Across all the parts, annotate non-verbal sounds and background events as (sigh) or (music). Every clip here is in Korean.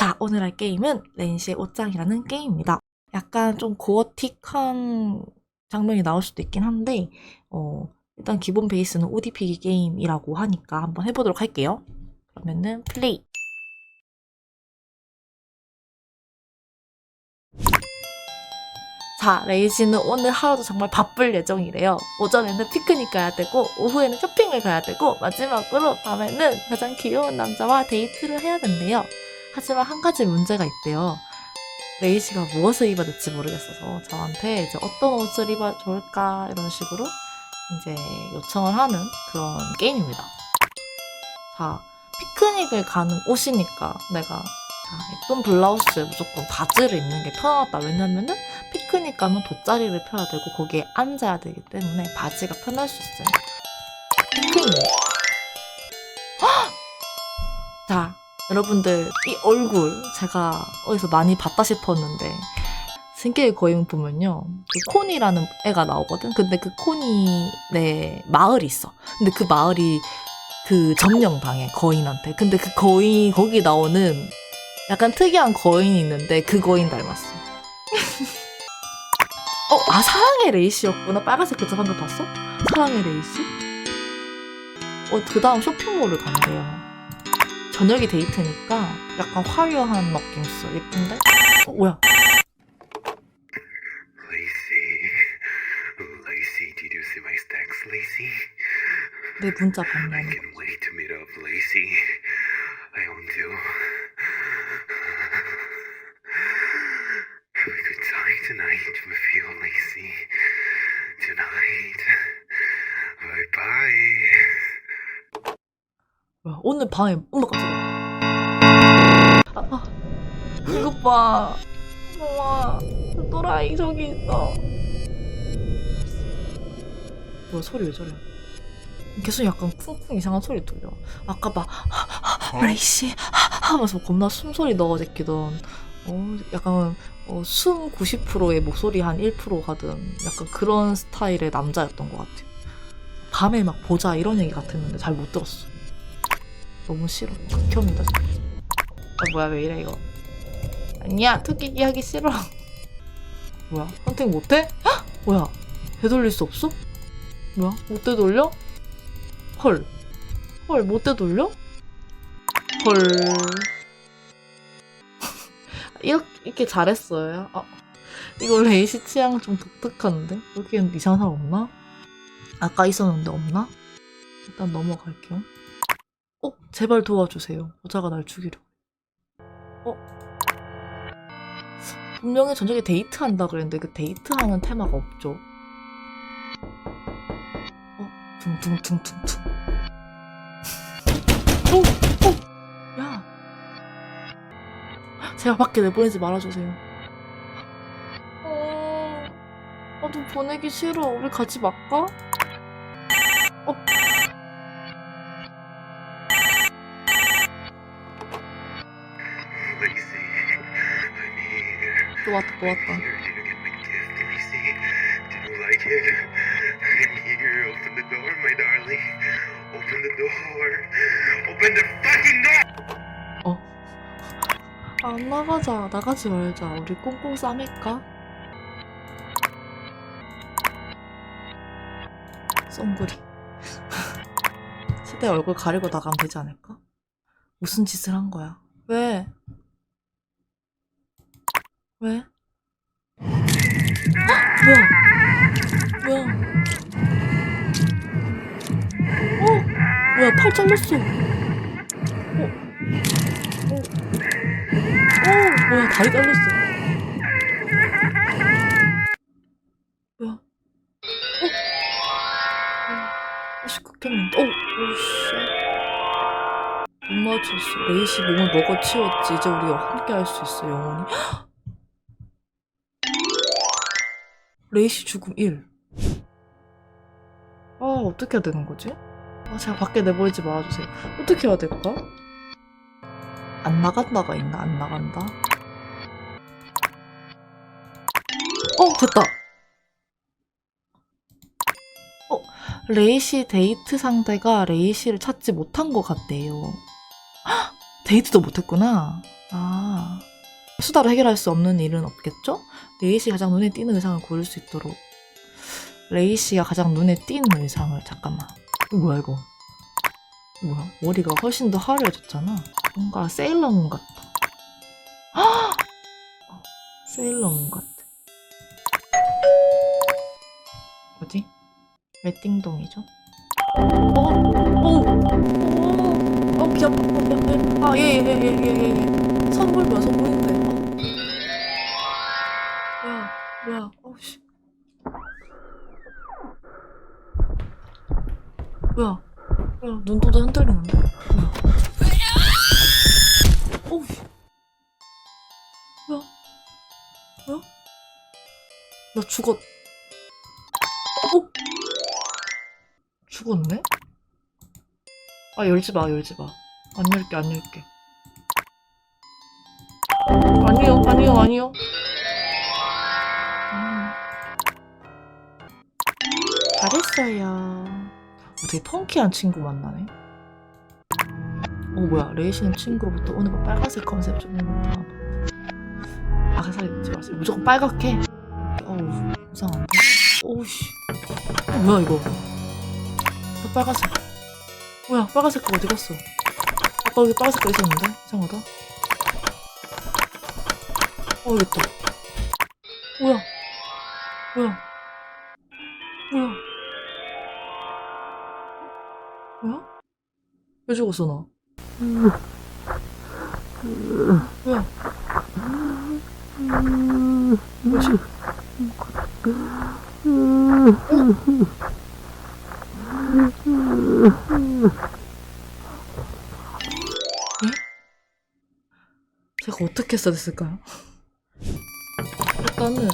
자, 오늘 할 게임은 렌시의 옷장이라는 게임입니다. 약간 좀 고어틱한 장면이 나올 수도 있긴 한데, 어, 일단 기본 베이스는 옷 입히기 게임이라고 하니까 한번 해보도록 할게요. 그러면은 플레이. 자, 레이지는 오늘 하루도 정말 바쁠 예정이래요. 오전에는 피크닉 가야 되고, 오후에는 쇼핑을 가야 되고, 마지막으로 밤에는 가장 귀여운 남자와 데이트를 해야 된대요. 하지만 한 가지 문제가 있대요. 레이지가 무엇을 입어야 될지 모르겠어서 저한테 이제 어떤 옷을 입어 좋을까 이런 식으로 이제 요청을 하는 그런 게임입니다. 자, 피크닉을 가는 옷이니까 내가 자, 예쁜 블라우스에 무조건 바지를 입는 게 편하다. 왜냐면은 피크닉 가면 돗자리를 펴야 되고 거기에 앉아야 되기 때문에 바지가 편할 수 있어요. 피크닉. 여러분들 이 얼굴 제가 어디서 많이 봤다 싶었는데 승계의 거인 보면요 그 코니라는 애가 나오거든 근데 그 코니 내 마을이 있어 근데 그 마을이 그 점령당해 거인한테 근데 그 거인 거기 나오는 약간 특이한 거인이 있는데 그 거인 닮았어 (laughs) 어? 아 사랑의 레이시였구나 빨간색 글자 방금 봤어? 사랑의 레이시? 어 그 다음 쇼핑몰을 간대요 저녁이 데이트니까 약간 화려한 느낌 있어. 예쁜데? 어, 뭐야? Lacey. Lacey, did you see my stacks, Lacey? 내 문자 I 봤냐니. 오늘 밤에 엄마 깜짝이야. 아, 아. 이것 봐. 엄마, 또라이 저기 있어. 뭐야 소리 왜 저래? 계속 약간 쿵쿵 이상한 소리 들려. 아까 막 레이씨 하면서 겁나 숨소리 넣어 제끼던 어, 약간 어, 숨 90%의 목소리 한 1% 하던 약간 그런 스타일의 남자였던 것 같아요. 밤에 막 보자 이런 얘기 같았는데 잘 못 들었어. 너무 싫어. 극혐이다 진짜. 아 뭐야 왜 이래 이거. 아니야 토끼기 하기 싫어. (laughs) 뭐야 헌팅 못해? 헉! 뭐야 되돌릴 수 없어? 뭐야 못 되돌려? 헐. 헐 못 되돌려? 헐. (laughs) 이렇게, 이렇게 잘했어요. 아, 이거 레이시 취향 좀 독특한데? 여기엔 이상한 사람 없나? 아까 있었는데 없나? 일단 넘어갈게요. 어? 제발 도와주세요. 여자가 날 죽이려. 어? 분명히 저녁에 데이트한다 그랬는데 그 데이트하는 테마가 없죠. 어? 둥둥둥둥둥. 오! 오! 야! 제발 밖에 내보내지 말아주세요. 어... 나도 보내기 싫어. 우리 같이 말까? 어? Door. Open the fucking door! 안 나가자. 나가지 말자. 우리 꽁꽁 싸맬까? 썬구리. 시대 얼굴 가리고 나가면 되지 않을까? 무슨 짓을 한 거야? 왜? 왜? 헉, 뭐야? 뭐야? 어? 뭐야? 팔 잘렸어. 어? 어? 어, 뭐야, 다리 잘렸어. 어? 어. 어. 못 맞췄어. 레이시 몸을 먹어 치웠지. 이제 우리 함께 할 수 있어, 영원히. 레이시 죽음 1. 아, 어떻게 해야 되는 거지? 아, 제가 밖에 내보내지 말아주세요. 어떻게 해야 될까? 안 나간다가 있나? 안 나간다. 어, 됐다. 어, 레이시 데이트 상대가 레이시를 찾지 못한 것 같대요. 헉, 데이트도 못했구나. 아. 수다로 해결할 수 없는 일은 없겠죠? 레이 씨가 가장 눈에 띄는 의상을 고를 수 있도록. 레이 씨가 가장 눈에 띄는 의상을, 잠깐만. 뭐야, 이거? 뭐야? 머리가 훨씬 더 화려해졌잖아. 뭔가 세일러문 같다. 아! 세일러문 같아. 뭐지? 왜 띵동이죠? 어? 어? 어? 어? 귀 아파. 어, 예, 예. 아, 예, 예, 예, 예, 예, 예. 선물 뭐야, 선물인데. 뭐야, 뭐야, 눈도도 흔들리는데? 어우, 씨. 뭐야, 뭐야? 나 죽었, 어? 죽었네? 아, 열지 마, 열지 마. 안 열게, 안 열게. 아니요, 아니요, 아니요. 음. 잘했어요. 어, 되게 펑키한 친구 만나네. 어, 뭐야. 레이시는 친구로부터 오늘 뭐 빨간색 컨셉 좀 해볼까? 악세사리 넣지 마세요. 무조건 빨갛게. 어우, 이상한데? 오우씨. 어, 뭐야, 이거. 너 빨간색. 뭐야, 빨간색 거 어디 갔어? 아까 여기 빨간색 거 있었는데? 이상하다. 어, 여기 있다. 뭐야? 뭐야? 뭐야? 왜 죽었어, 나? 뭐야? 뭐지? 예? 제가 어떻게 써야 됐을까요? 일단은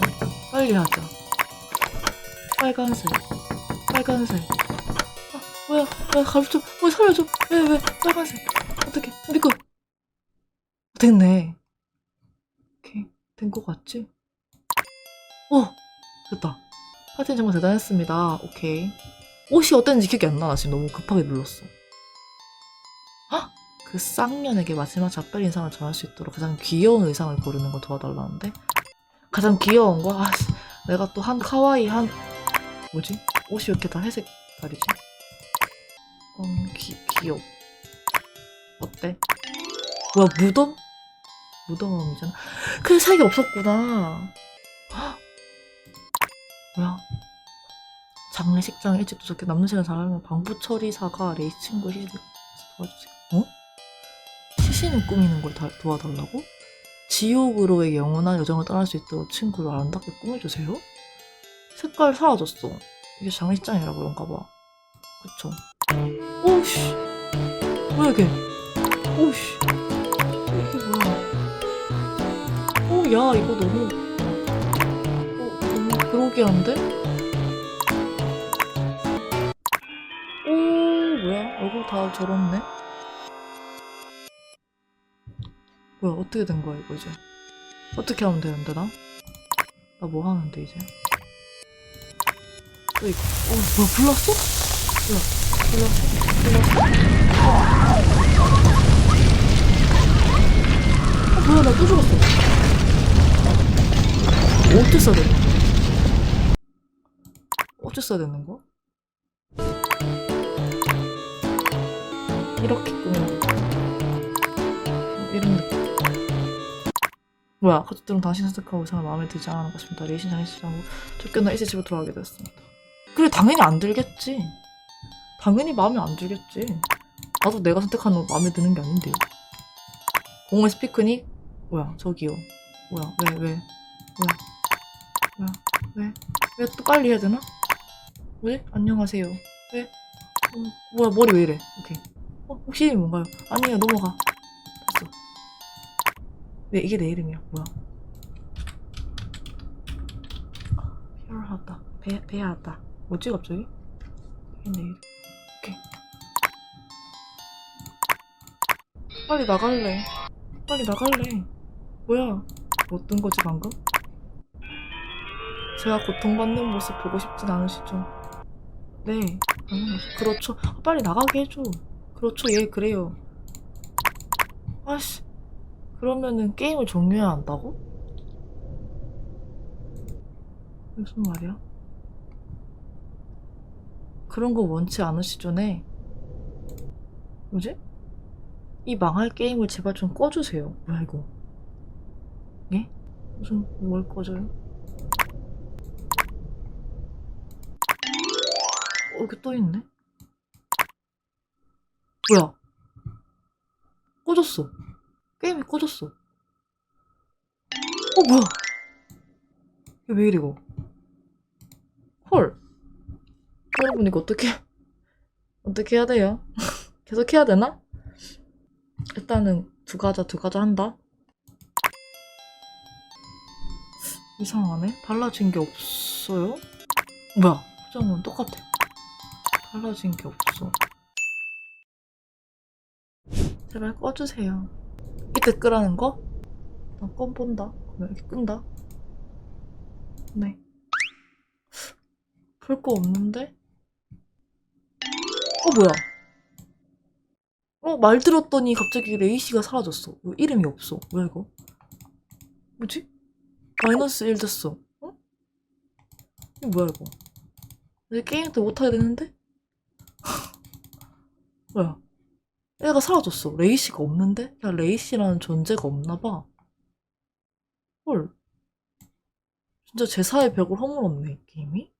빨리 하자. 빨간색, 빨간색. 아 뭐야? 뭐야? 가르쳐, 뭐 살려줘? 왜 왜? 빨간색. 어떻게? 거 됐네. 오케이 된거 같지? 어 됐다. 파티는 정말 대단했습니다. 오케이. 옷이 어땠는지 기억이 안 나. 나 지금 너무 급하게 눌렀어. 헉! 그 쌍년에게 마지막 작별 인상을 전할 수 있도록 가장 귀여운 의상을 고르는 걸 도와달라는데 가장 귀여운 거? 아, 씨, 내가 또 한 카와이 한 뭐지? 옷이 왜 이렇게 다 회색 다리지? 음, 귀, 귀여워. 어때? (gasps) 뭐야, 무덤? 무덤이잖아. 그 색이 없었구나. 헉! 뭐야? 장례식장에 일찍 도착해 남는 시간 잘하면 방부 처리사가 레이 친구 시신 도와주세요. 어? 시신을 꾸미는 걸 다, 도와달라고? 지옥으로의 영원한 여정을 떠날 수 있도록 친구를 아름답게 꾸며주세요? 색깔 사라졌어. 이게 장례식장이라 그런가 봐. 그쵸? 오우씨. 뭐야 이게? 오우씨. 이게 뭐야? 오, 야, 이거 너무. 어, 너무 그로기한데? 오, 뭐야? 얼굴 다 저렇네? 뭐야, 어떻게 된 거야, 이거 이제? 어떻게 하면 되는데, 나? 나 뭐 하는데, 이제? 또 이거, 어, 뭐야, 불났어? 뭐야, 불났어? 불났어? 어, 뭐야, 나 또 죽었어. 어떻게 써야 되는 거야? 어떻게 써야 되는 거야? 이렇게 꾸미는 거. 이런 느낌. 뭐야, 가족들은 당신 선택하고 의상을 마음에 들지 않은 것 같습니다. 레이신 장례식장으로 쫓겨나 일찍 집에 돌아가게 되었습니다. 그래, 당연히 안 들겠지. 당연히 마음에 안 들겠지. 나도 내가 선택한 옷 마음에 드는 게 아닌데요. 공원에서 피크닉? 뭐야, 저기요. 뭐야, 왜, 왜, 뭐야, 뭐야, 왜, 왜 또 빨리 해야 되나? 왜? 안녕하세요. 왜? 어, 뭐야, 머리 왜 이래? 오케이. 어, 혹시 뭔가요? 아니에요, 넘어가. 됐어. 왜 이게 내 이름이야? 뭐야? 피어하다. 배, 배하다. 뭐지, 갑자기? 이게 내 이름. 빨리 나갈래. 빨리 나갈래. 뭐야? 뭐뜬 거지, 방금? 제가 고통받는 모습 보고 싶진 않으시죠? 네, 당연하죠. 그렇죠. 아, 빨리 나가게 해줘. 그렇죠, 예, 그래요. 아씨. 그러면은 게임을 종료해야 한다고? 무슨 말이야? 그런 거 원치 않으시죠 네? 뭐지? 이 망할 게임을 제발 좀 꺼주세요. 뭐야 이거? 예? 무슨 뭘 꺼져요? 어, 여기 또 있네? 뭐야? 꺼졌어. 게임이 꺼졌어. 어, 뭐야? 이게 왜 이래, 이거? 헐. 여러분, 이거 어떻게, (laughs) 어떻게 해야 돼요? (laughs) 계속 해야 되나? 일단은 두 가자, 두 가자 한다. 이상하네? 달라진 게 없어요? 뭐야? 포장은 똑같아. 달라진 게 없어. 제발 꺼주세요. 이때 끄라는 거? 나껌 본다. 그러면 이렇게 끈다. 네. 볼 거 없는데? 어, 뭐야? 어, 말 들었더니 갑자기 레이시가 사라졌어. 이거 이름이 없어. 뭐야, 이거? 뭐지? 마이너스 1 됐어. 어? 이거 뭐야, 이거? 이제 게임 때 못하게 됐는데? (laughs) 뭐야? 애가 사라졌어. 레이시가 없는데? 그냥 레이시라는 존재가 없나봐. 헐. 진짜 제사의 벽을 허물었네, 이 게임이?